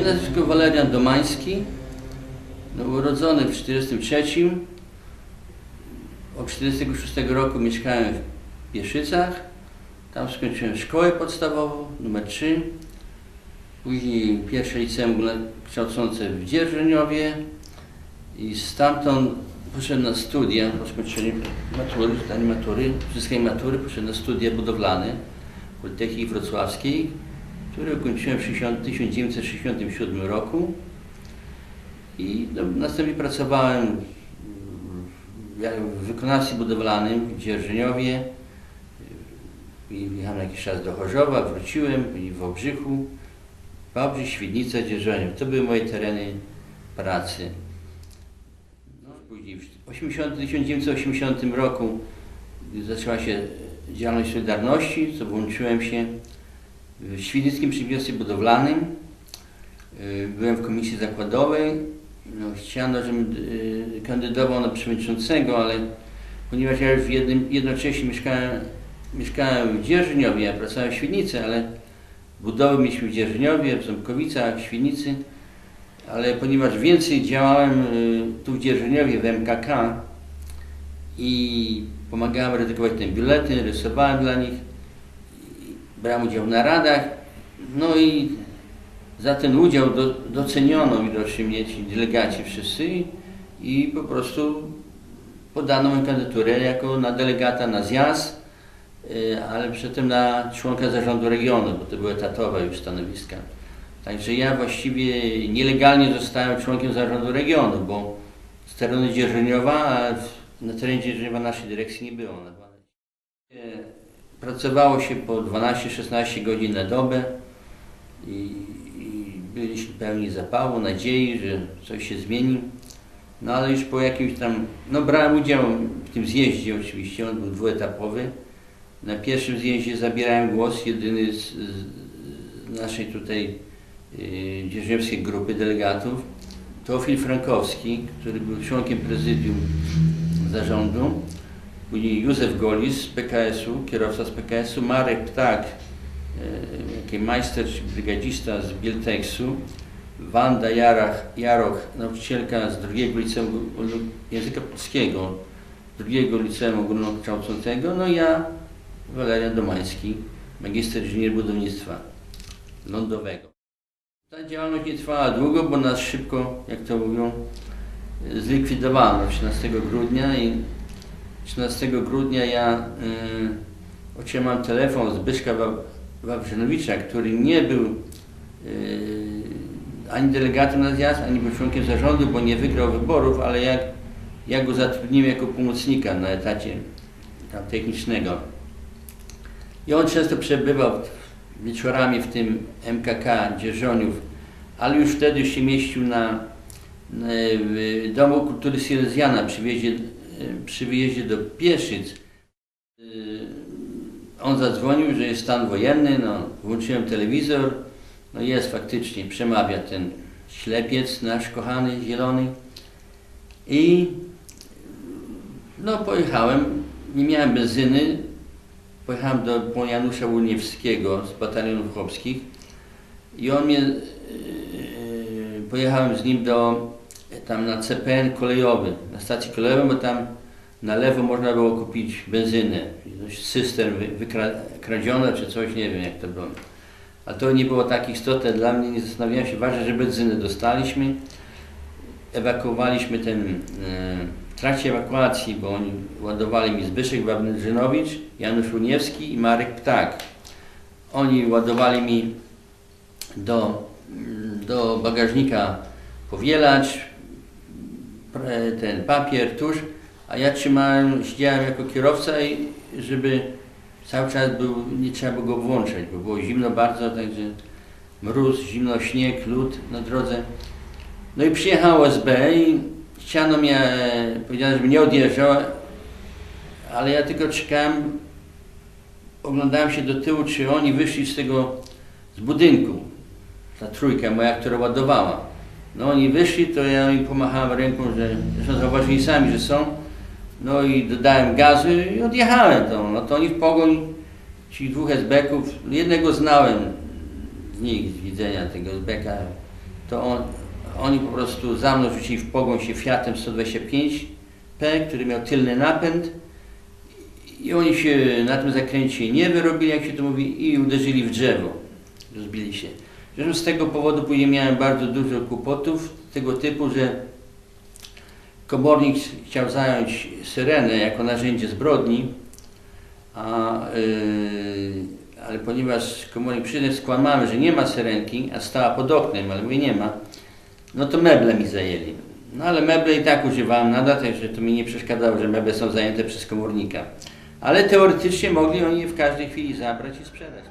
nazwisko Walerian Domański, no, urodzony w 1943. Od 1946 roku mieszkałem w Pieszycach. Tam skończyłem szkołę podstawową, numer 3. Później pierwsze liceum kształcące w Dzierżoniowie i stamtąd poszedłem na studia po skończeniu matury, zdaniu matury, wszystkiej matury, poszedłem na studia budowlane Politechniki Wrocławskiej, które ukończyłem w 60 1967 roku. I no, następnie pracowałem w- wykonawstwie budowlanym w Dzierżyniowie. I Jechałem jakiś czas do Chorzowa, wróciłem i w Obrzychu, Wałbrzych, Świdnica, Dzierżoniów. To były moje tereny pracy. No, później w 80, 1980 roku zaczęła się działalność Solidarności, co włączyłem się w Świdnickim Przedsiębiorstwie Budowlanym. Y, Byłem w komisji zakładowej. No, chciano, żebym y, kandydował na przewodniczącego, ale ponieważ ja już jednym, jednocześnie mieszkałem, mieszkałem w Dzierżyniowie, ja pracowałem w Świdnicy, ale budowy mieliśmy w Dzierżyniowie, w Ząbkowicach, w Świdnicy, ale ponieważ więcej działałem y, tu w Dzierżyniowie, w MKK i pomagałem redagować ten biuletyn, rysowałem dla nich, i brałem udział w naradach, no i za ten udział do, doceniono widocznie mnie ci delegaci wszyscy i, po prostu podano moją kandydaturę jako na delegata na zjazd, y, ale przedtem na członka zarządu regionu, bo to były etatowe już stanowiska. Także ja właściwie nielegalnie zostałem członkiem zarządu regionu, bo z terenu Dzierżoniowa, a na terenie Dzierżoniowa naszej dyrekcji nie było. Pracowało się po 12-16 godzin na dobę i, i byliśmy pełni zapału, nadziei, że coś się zmieni. No ale już po jakimś tam, no brałem udział w tym zjeździe oczywiście, on był dwuetapowy. Na pierwszym zjeździe zabierałem głos, jedyny z, z naszej tutaj dzierżniewskiej grupy delegatów. Teofil Frankowski, który był członkiem prezydium zarządu. Później Józef Golis z PKS-u, kierowca z PKS-u, Marek Ptak, e, taki majster czy brygadzista z Bielteksu, Wanda Jarach, Jaroch, nauczycielka z drugiego liceum języka polskiego, drugiego liceum ogólnokształcącego, no ja, Walerian Domański, magister inżynier budownictwa lądowego. Ta działalność nie trwała długo, bo nas szybko, jak to mówią, zlikwidowano 13 grudnia i 13 grudnia ja y, otrzymałem telefon od Zbyszka Wa- Wawrzynowicza, który nie był y, ani delegatem na zjazd, ani był członkiem zarządu, bo nie wygrał wyborów, ale jak, ja go zatrudniłem jako pomocnika na etacie tam technicznego. I on często przebywał wieczorami w tym MKK Dzierżoniów, ale już wtedy się mieścił na, na w Domu Kultury Silesiana przy wyjeździe, przy wyjeździe do Pieszyc. Yy, On zadzwonił, że jest stan wojenny, no, włączyłem telewizor, no jest faktycznie, przemawia ten ślepiec nasz kochany, zielony. I no pojechałem, nie miałem benzyny, pojechałem do Janusza Łuniewskiego z batalionów chłopskich i on mnie, yy, pojechałem z nim do, tam na CPN kolejowy, na stacji kolejowej, bo tam na lewo można było kupić benzynę, coś cystern wy- wykradziona czy coś, nie wiem jak to było. A to nie było tak istotne dla mnie, nie zastanawiałem się, ważne, że benzynę dostaliśmy. Ewakuowaliśmy ten, e, w trakcie ewakuacji, bo oni ładowali mi Zbyszek Wawrzynowicz, Janusz Uniewski i Marek Ptak. Oni ładowali mi do, do bagażnika powielacz, ten papier, tusz, a ja trzymałem, siedziałem jako kierowca i żeby cały czas był, nie trzeba było go włączać, bo było zimno bardzo, także mróz, zimno, śnieg, lód na drodze. No i przyjechało SB i chciano mnie, powiedziano, żeby nie odjeżdżał, ale ja tylko czekałem, oglądałem się do tyłu, czy oni wyszli z tego, z budynku, ta trójka moja, która ładowała. No oni wyszli, to ja im pomachałem ręką, że zresztą zauważyli sami, że są. No i dodałem gazu i odjechałem to. No to oni w pogoń, ci dwóch SB-ków, jednego znałem z nich, z widzenia tego SB-ka. to on, oni po prostu za mną rzucili w pogoń się Fiatem 125P, który miał tylny napęd i oni się na tym zakręcie nie wyrobili, jak się to mówi, i uderzyli w drzewo. Rozbili się. Z tego powodu później miałem bardzo dużo kłopotów tego typu, że komornik chciał zająć syrenę jako narzędzie zbrodni, a, yy, ale ponieważ komornik przyszedł, skłamałem, że nie ma syrenki, a stała pod oknem, ale mówię nie ma, no to meble mi zajęli. No ale meble i tak używałem nadal, także to mi nie przeszkadzało, że meble są zajęte przez komornika. Ale teoretycznie mogli oni je w każdej chwili zabrać i sprzedać.